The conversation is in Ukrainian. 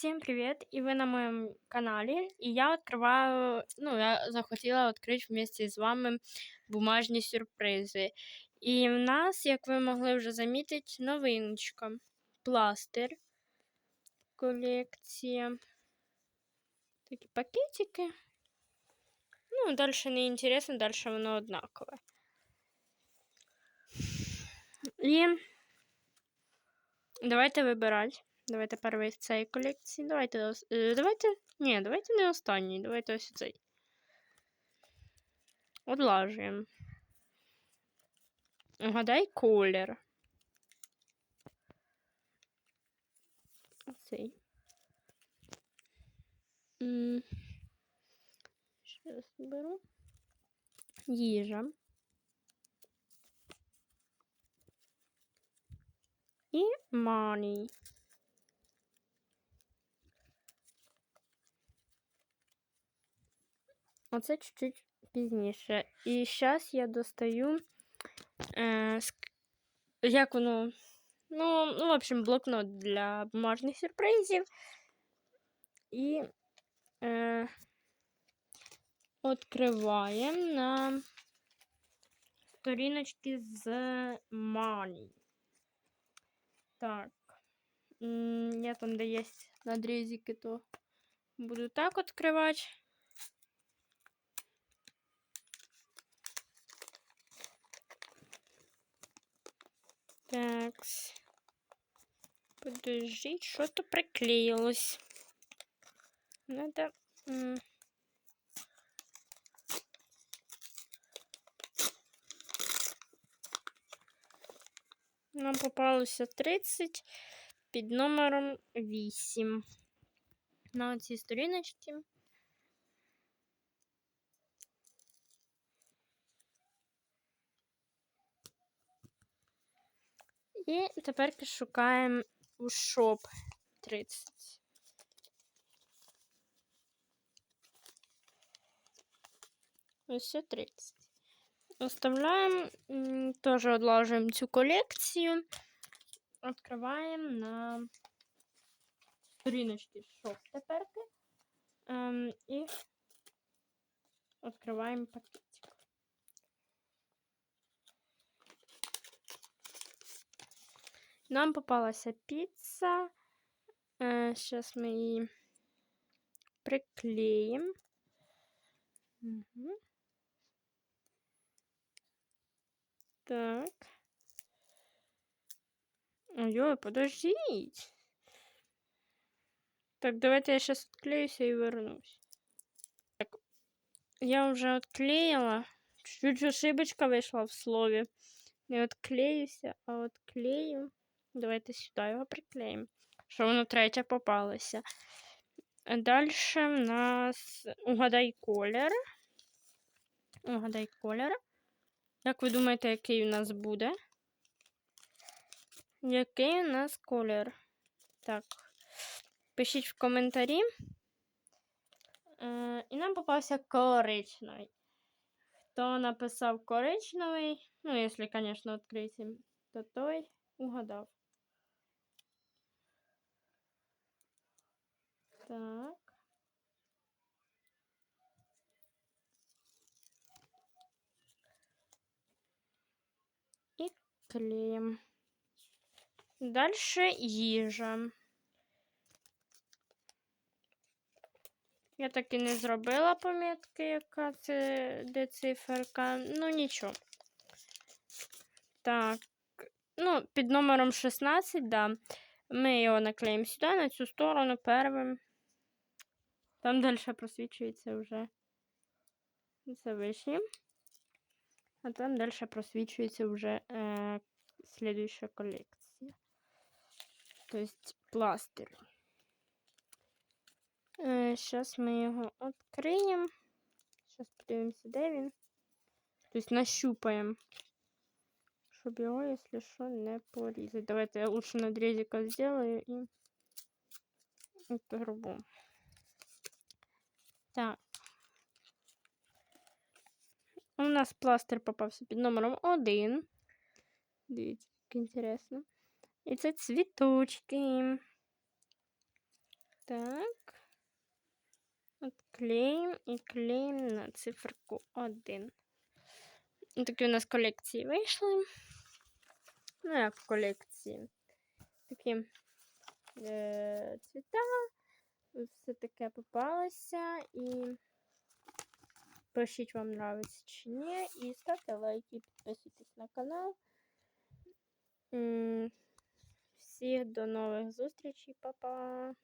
Всем привет! И вы на моем канале. И я открываю, ну, я захотіла відкрити вместе з вами бумажні сюрпризи. І в нас, як ви могли вже замітити, новиночка. Пластир. Колекція. Такі пакетики. Ну, далі не інтересно, далі воно однакове. І давайте вибирати. Давайте перший з цієї колекції. Давайте. ос- е, Давайте. Ні, давайте не останній. Давайте ось цей. Одлажуємо. Угадай колір. Оцей. М. Щас беру. Їжа. І money. Оце чуть-чуть пізніше. І зараз я достаю. Е, як воно? Ну, ну, в общем, блокнот для бумажних сюрпризів. І е, відкриваємо на сторіночки з money. Так. Я там, де є надрізики, то буду так відкривати. Так. Подождіть, що то приклеїлось. Надо. м, Нам попалося 30 під номером 8. На оцій сторіночці. І тепер шукаємо у шоп 30. Ось це 30. Оставляємо, теж відлажуємо цю колекцію. Відкриваємо на сторіночці шоп тепер. Ем, і відкриваємо пакетик. Нам попалася піца. Е, Зараз ми її приклеїмо. Угу. Так. Ой, подождіть. Так, давайте я сейчас отклеюсь и вернусь. Так, я уже отклеила. Чуть-чуть ошибочка вышла в слове. Не отклеюсь, а отклею. Давайте сюда його приклеїмо. Що воно третє попалося. Далі в нас угадай колір. Угадай колір. Як ви думаєте, який у нас буде? Який у нас колір? Так. Пишіть в коментарі. Е, і нам попався коричневий. Хто написав коричневий, ну, якщо, звісно, відкрити, то той угадав. Так. І клеїмо. Дальше їжа. Я так і не зробила помітки, яка це де циферка. Ну, нічого. Так. Ну, під номером 16, да. Ми його наклеїмо сюди, на цю сторону первим. Там далі просвічується вже це. А там далі просвічується вже е, слідуюча колекція. Тобто пластир. Зараз ми його відкриємо. Зараз подивимося, де він. Тобто нащупаємо, щоб його, якщо що, не порізати. Давайте я лучше надрізика зроблю і оторву. Так. У нас пластир попався під номером 1. Дивіться, як інтересно. І це цвіточки. Так. От клеїмо і клеїмо на циферку 1. Такі у нас колекції вийшли. Ну, як в колекції. Такі е, цвіта, все таке попалося. І пишіть, вам нравиться чи ні. І ставте лайки, підписуйтесь на канал. Всіх до нових зустрічей, па-па!